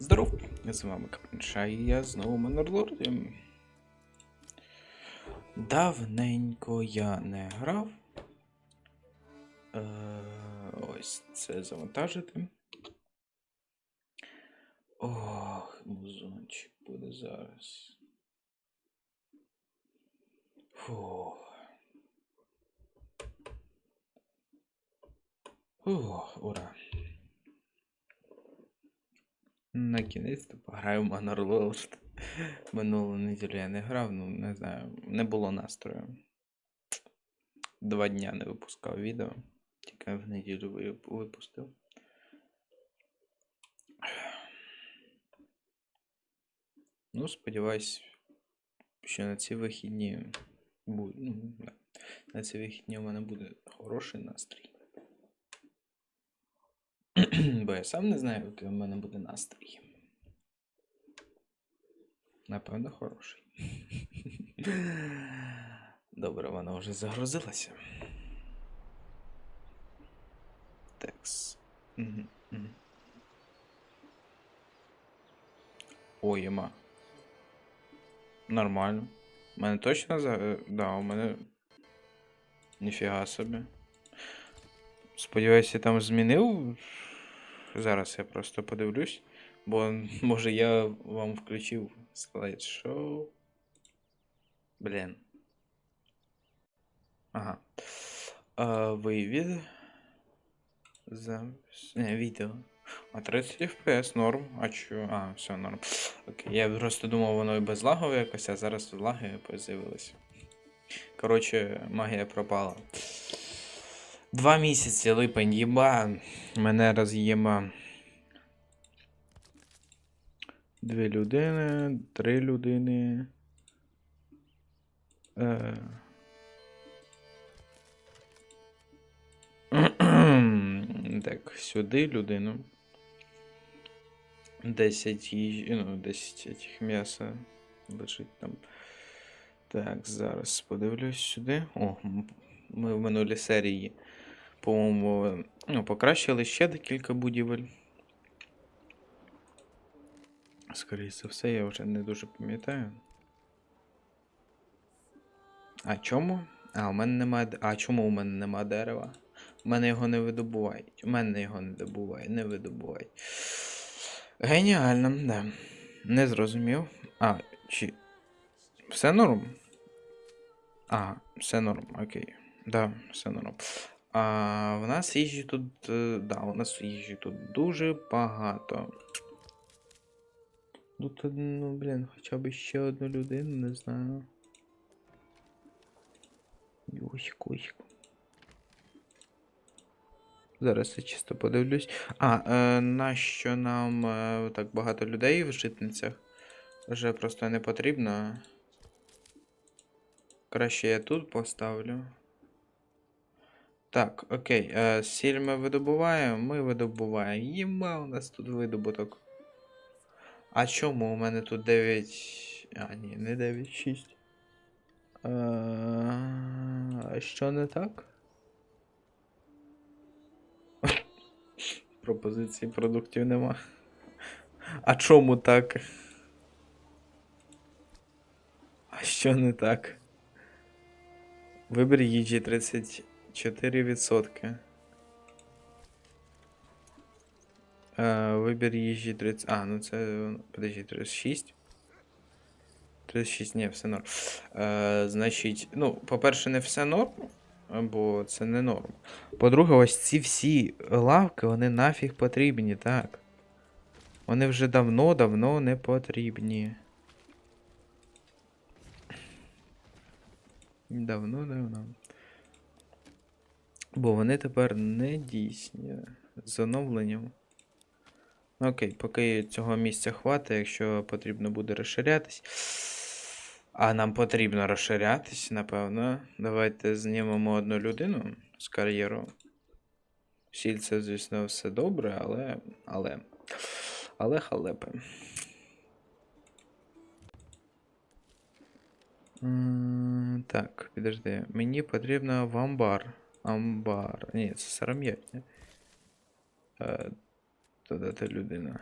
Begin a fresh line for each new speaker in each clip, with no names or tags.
Здоров! З вами Капенша і я знову Монордлорді. Давненько я не грав. Е, ось це завантажити. Ох, музончик буде зараз. Фу. Фух, ура. На кінець пограю в Manor World. Минулу неділю я не грав, ну не знаю, не було настрою. Два дня не випускав відео, тільки в неділю випустив. Ну, сподіваюсь, що на ці вихідні буде. Ну, на ці вихідні у мене буде хороший настрій. Бо я сам не знаю, який у мене буде настрій. Напевно, хороший. Добре, вона вже загрузилася. Текс. Ой, ема. Нормально. У мене точно за. е, Да, у мене. Ніфіга собі. Сподіваюся, я там змінив. Зараз я просто подивлюсь. Бо може я вам включив слайд-шоу. Блін. Ага. А, вивід. Запис. Не, відео. А 30 FPS норм. А чо? А, все норм. Окей. Я просто думав, воно і без лагу якось, а зараз лаги з'явилися. Коротше, магія пропала. Два місяці липень єба. Мене роз'єма. Дві людини, три людини. Е... так, сюди людину. 10 їжі, ну, 10 этих м'яса лежить там. Так, зараз подивлюсь сюди. О, ми в минулій серії, по-моєму, ну, покращили ще декілька будівель. Скоріше за все, я вже не дуже пам'ятаю. А чому? А, у мене немає. А чому у мене нема дерева? У мене його не видобувають. У мене його не добувають, не видобувають. Геніально, да. Не зрозумів. А, чи. Все норм? А, все норм, окей. Да, все норм. А, в нас їжі тут. е, Да, у нас їжі тут дуже багато. Тут, ну, блін, хоча б ще одну людину, не знаю. Йосик, ось. Зараз я чисто подивлюсь. А, е, нащо нам е, так багато людей в житницях? Вже просто не потрібно. Краще я тут поставлю. Так, окей. Сіль ми видобуваємо, ми видобуваємо. Єма, у нас тут видобуток. А чому у мене тут 9. А, ні, не 9, 6. Е, А що не так? Пропозиції продуктів нема. А чому так? А що не так? Вибір їжі 34%. Е, вибір їжі 30. А, ну це. Подожди, 36. 36, ні, все норм. Е, значить, ну, по-перше, не все норм, бо це не норм. По-друге, ось ці всі лавки, вони нафіг потрібні, так. Вони вже давно-давно не потрібні. Давно-давно. Бо вони тепер не дійсні з оновленням. Окей, поки цього місця хватить, якщо потрібно буде розширятись. А нам потрібно розширятись, напевно. Давайте знімемо одну людину з кар'єру. Сіль це, звісно, все добре, але. Але. Але халепи. Так, підожди. Мені потрібно в амбар. Ні, це сарам'ятня. Е, Додати людина.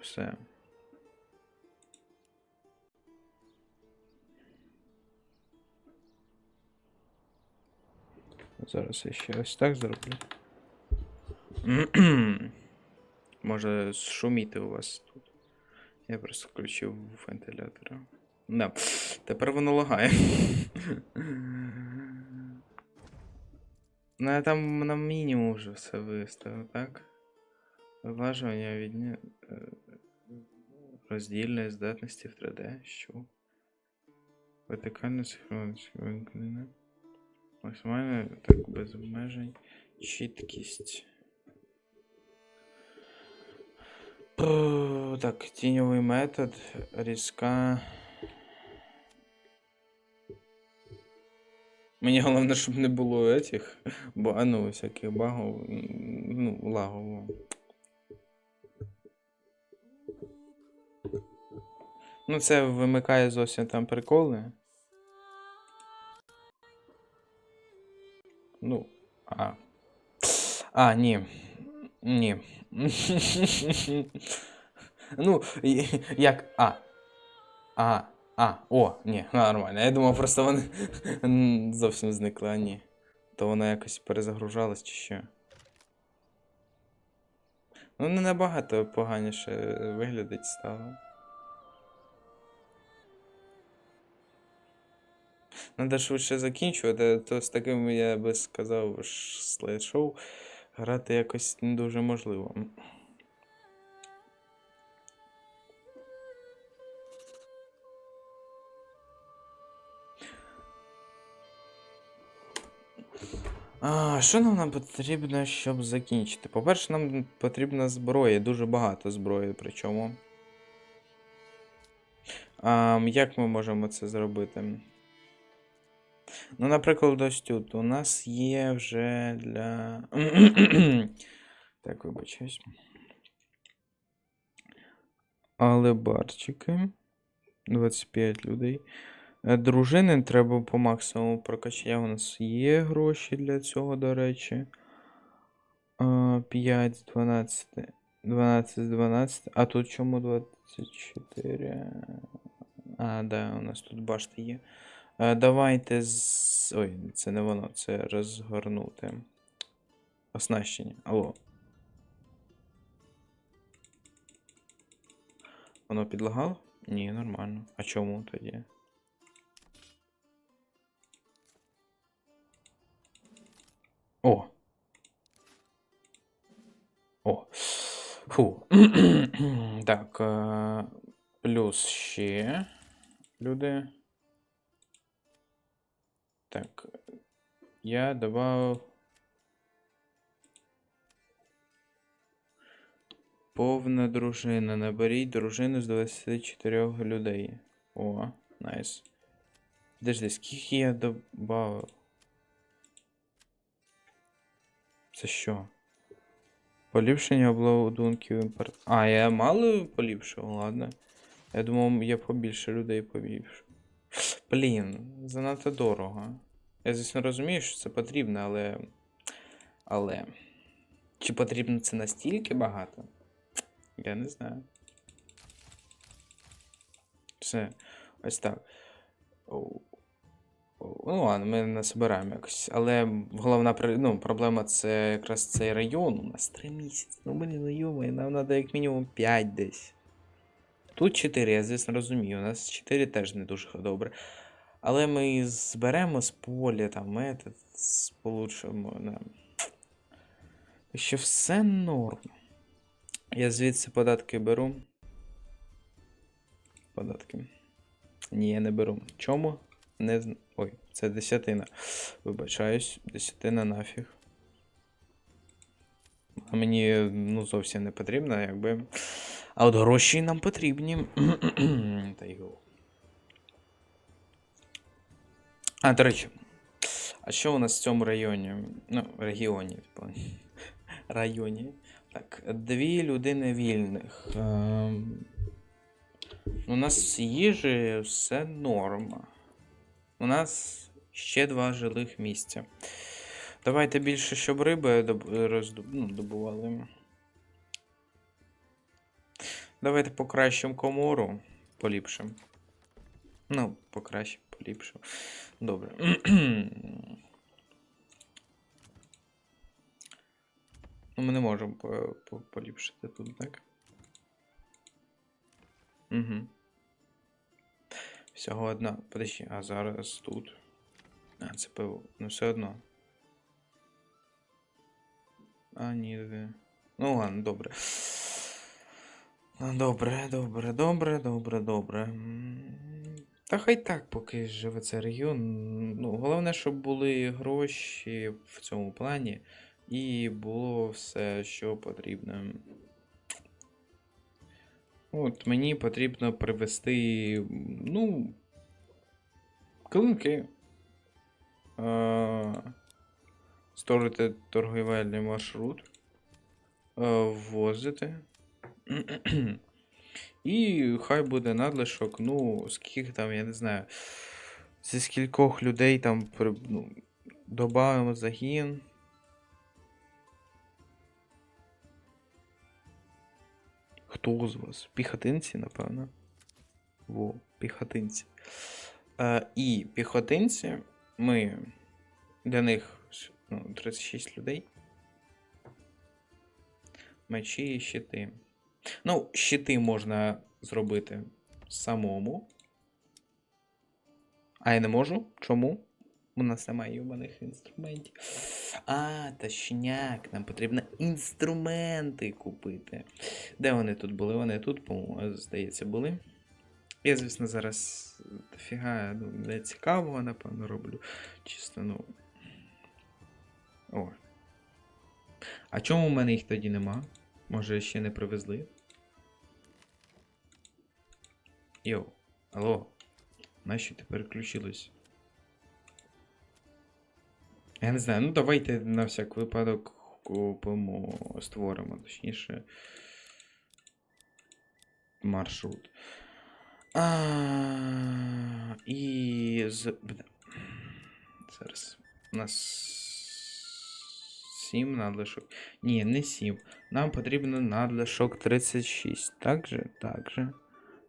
Все. Зараз я ще ось так зроблю. Може шуміти у вас тут. Я просто включив вентилятор. Да. Тепер воно лагає. Ну, я там на мінімум вже все виставив, так? Виважування від е, роздільної здатності в 3D. Що? Вертикальна синхронність вимкнена. Максимальна, так, без обмежень. Чіткість. Так, тіньовий метод, різка. Мені головне, щоб не було этих, ну, всяких багов, ну, лагово. Ну, це вимикає зовсім там приколи. Ну, а. А, ні. Ні. ну, як. А. А. А, о, ні, нормально. Я думав, просто вони зовсім зникли, а ні. То воно якось перезагружалось чи що. Ну, не набагато поганіше виглядить стало. Надо швидше закінчувати, то з таким, я би сказав, слайд-шоу грати якось не дуже можливо. А, що нам, нам потрібно, щоб закінчити? По-перше, нам потрібна зброя, дуже багато зброї, причому. А, як ми можемо це зробити? Ну, наприклад, ось тут у нас є вже для. так, вибачаюсь. Алебарчики. 25 людей. Е, Дружини треба по максимуму прокачати. У нас є гроші для цього, до речі. 5 з 12. 12 з 12. А тут чому 24? А, да, у нас тут башти є. Е, Давайте з. Ой, це не воно, це розгорнути. Оснащення. Алло. Воно підлагало? Ні, нормально. А чому тоді? О. О. Фу. так. е, Плюс ще. Люди. Так. Я добавив. Повна дружина. Наберіть дружину з 24 людей. О, найс. Подожди, скільки я добавив? Це що? Поліпшення обладунків імпорт. А, я мало поліпшив, ладно. Я думав, я побільше людей повіпшу. Блін, занадто дорого. Я, звісно, розумію, що це потрібно, але. Але. Чи потрібно це настільки багато? Я не знаю. Все. Ось так. Ну ладно, ми не збираємо якось. Але головна ну, проблема це якраз цей район. У нас 3 місяці. Ну блін, ну йомай, нам треба як мінімум 5 десь. Тут 4, я звісно розумію. У нас 4 теж не дуже добре. Але ми зберемо з поля, там метод, сполучимо. Да. Ще все норм. Я звідси податки беру. Податки. Ні, я не беру. Чому? Не зн... Ой, це десятина. Вибачаюсь, десятина нафіг. А мені ну, зовсім не потрібно, якби. А от гроші нам потрібні. Та його. А, до речі. А що у нас в цьому районі? Ну, регіоні, типу. Районі. Так, дві людини вільних. Ем... У нас їжі все норма. У нас ще два жилих місця. Давайте більше, щоб риби доб... роздоб... ну, добували. Давайте покращимо комору. Поліпшимо. Ну, покращимо, поліпшимо. Добре. Ну, ми не можемо по- поліпшити тут, так? Угу. Всього одна. Подожди, а зараз тут. А, це пиво. Ну все одно. А, ні. Ну ладно, добре. Добре, добре, добре, добре, добре. Та хай так, поки живе цей регіон. Ну, головне, щоб були гроші в цьому плані, і було все, що потрібно. От мені потрібно привезти, ну, клинки. Створити торгівельний маршрут. Ввозити. І хай буде надлишок, ну, скільки там, я не знаю. Зі скількох людей там ну, додаємо загін. Хто з вас? Піхотинці, напевно. Во, піхотинці. Е, і піхотинці ми для них ну, 36 людей. Мечі і щити. Ну, щити можна зробити самому. А я не можу. Чому? У нас немає юбаних інструментів. А, точняк, нам потрібно інструменти купити. Де вони тут були? Вони тут, по-моєму, здається, були. Я, звісно, зараз дофіга ну, не цікавого, напевно, роблю. Чисто, ну. О. А чому в мене їх тоді нема? Може, ще не привезли? Йоу, алло. Нащо ти переключилась? Я не знаю, ну давайте на всяк випадок купимо, створимо, точніше. Маршрут. А, і з. Зараз. У нас. Сім надлишок. Ні, не 7. Нам потрібно надлишок 36. Так же? Так же.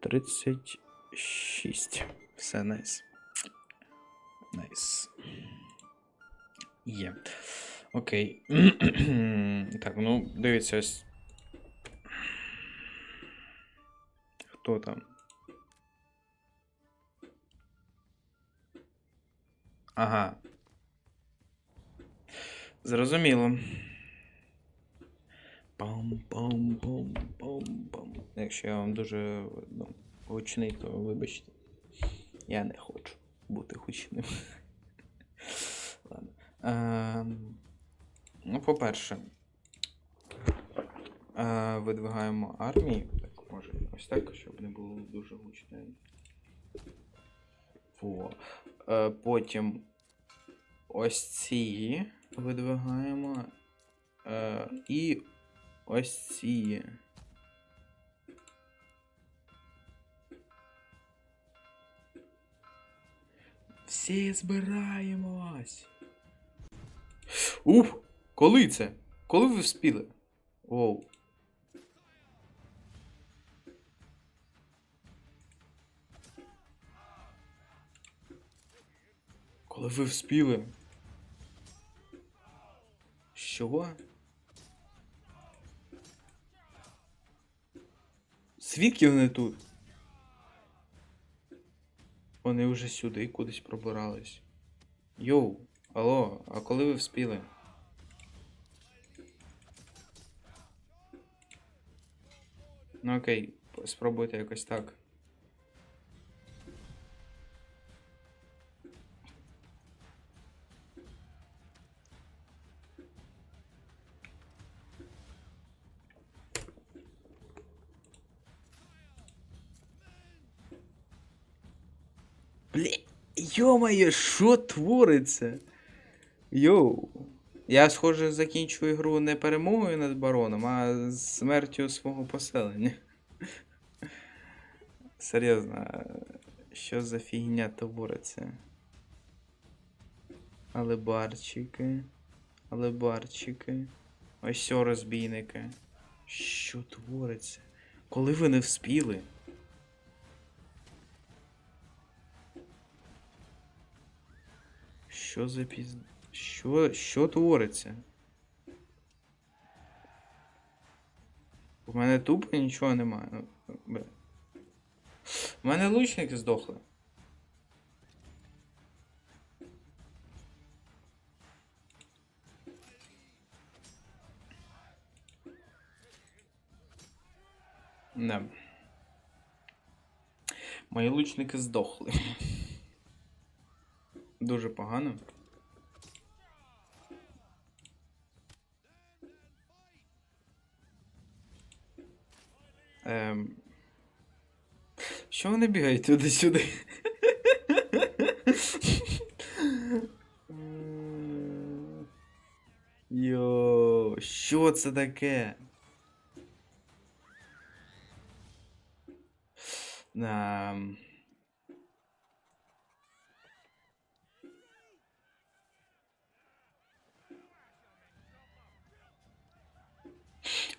36. Все найс. Найс. Є. Окей. так, ну, дивіться ось. Хто там? Ага. Зрозуміло. Пам-пам-пам-пам-пам. Якщо я вам дуже ну, гучний, то вибачте. Я не хочу бути гучним. Ем, ну, по-перше, е, видвигаємо армії. Так, може, ось так, щоб не було дуже гучно. Во. Е, потім ось ці видвигаємо. Е, і ось ці. Всі збираємось. Уф! Коли це? Коли ви вспіли? Оу. Коли ви вспіли? Що? Звідки вони тут? Вони вже сюди кудись пробирались. Йоу, алло, а коли ви вспіли? Ну окей, спробуйте якось так. Блін, йо-моє, що твориться? Йоу. Я, схоже, закінчую гру не перемогою над бароном, а смертю свого поселення. Серйозно, що за фігня твориться? Але барчики. Але барчики. Ось сьо розбійники. Що твориться? Коли ви не вспіли? Що за піз... Що, що твориться? У мене тупо нічого немає. Ну. У мене лучники здохли. Не. Мої лучники здохли. Дуже погано. Ем... Що вони бігають туди-сюди? Йо, що це таке? Ем...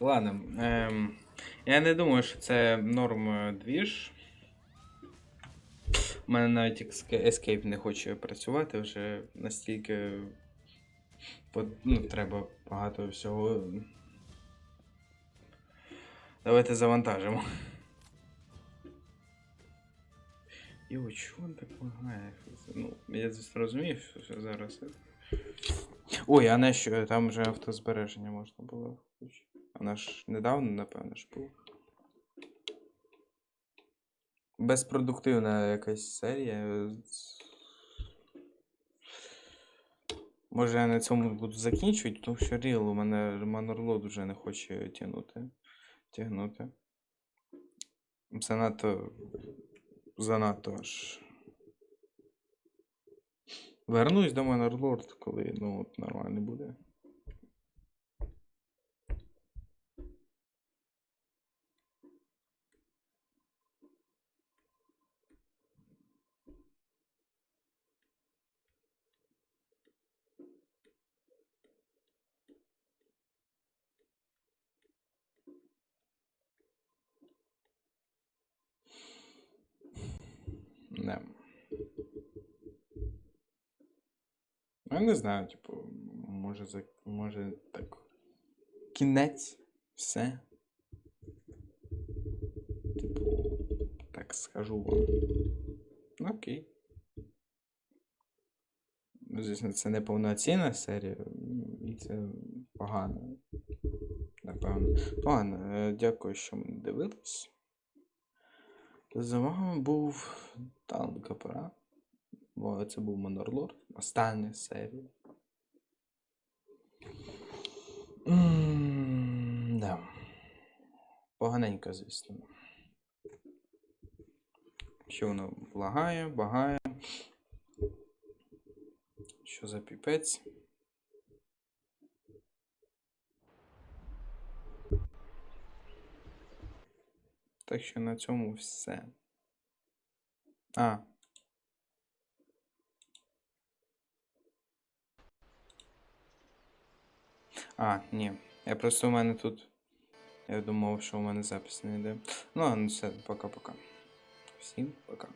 Ладно, ем, я не думаю, що це норм е, двіж. У мене навіть Escape не хоче працювати вже настільки. Ну, треба багато всього. Давайте завантажимо. Йо, чого він так лагає? Ну, я розумію, що що зараз. Ой, а не що, там вже автозбереження можна було включити. Ж недавно, напевно, ж була. Безпродуктивна якась серія. Може я на цьому буду закінчувати, тому що Ріл у мене Манорлод вже не хоче тягнути. Тягнути. Занадто. Занадто аж. Вернусь до Манорлорд, коли ну, от нормально буде. Не. Ну, Я не знаю, типу, може, за... може так. Кінець, все. Типу, так скажу вам. Ну, окей. Ну, Звісно, це не повноцінна серія, і це погано. Напевно. Ладно, е, дякую, що мене дивились. З вами був Танкапера. Бо це був Монорлорд. Остання серія. М, Да. Поганенько, звісно. Що воно лагає, багає. Що за піпець? Так що на цьому все. А. А, ні. Я просто у мене тут. Я думав, що у мене запис не йде. Ну, а ну все, пока-пока. Всім пока.